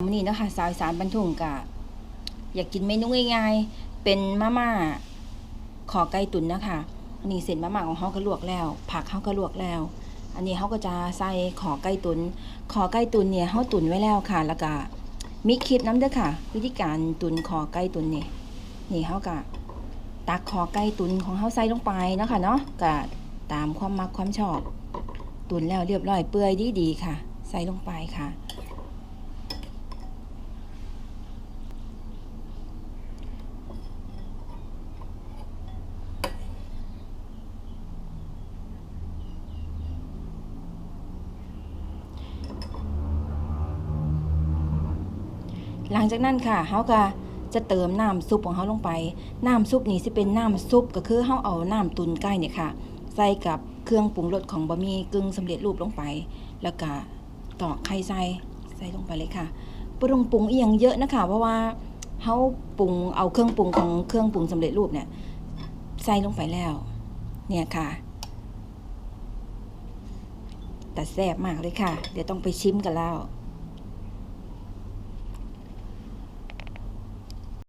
มื้อนี้เนาะคะสาวอีสานบรรทุงกะอยากกินเมนูง่ายๆ เป็นมาม่าขอไก่ตุ๋นนะคะอันนี้เส้นมาม่าของเฮาก็ลวกแล้ว ผักเฮาก็ลวกแล้ว อันนี้เฮาก็จะใส่ขอไก่ตุ๋นขอไก่ตุ๋นเนี่ยเฮาตุ๋นไว้แล้วค่ะ แล้วก็มีคลิปน้ำเด้อค่ะ วิธีการตุ๋นขอไก่ตุ๋นเนี่ยนี่เฮาก็ตักขอไก่ตุ๋นของเฮาใส่ลงไปนะค่ะเนาะก็ตามความมักความชอบ ตุ๋นแล้วเรียบร้อยเปื่อยดีๆค่ะ ใส่ลงไปค่ะ หลังจากนั้นค่ะเฮาก็จะเติมน้ำซุปของเฮาลงไป น้ำซุปนี่สิเป็นน้ำซุปก็คือเฮาเอาน้ำตุนไก่เนี่ยค่ะ ใส่กับเครื่องปรุงรสของบะหมี่กึ่งสำเร็จรูปลงไป แล้วก็ตอกไข่ใส่ใส่ลงไปเลยค่ะปรุงปรุงอีหยังเยอะนะคะ เพราะว่าเฮาปรุงเอาเครื่องปรุงของเครื่องปรุงสำเร็จรูปเนี่ยใส่ลงไปแล้ว เนี่ยค่ะแต่แซ่บมากเลยค่ะ เดี๋ยวต้องไปชิมกันแล้ว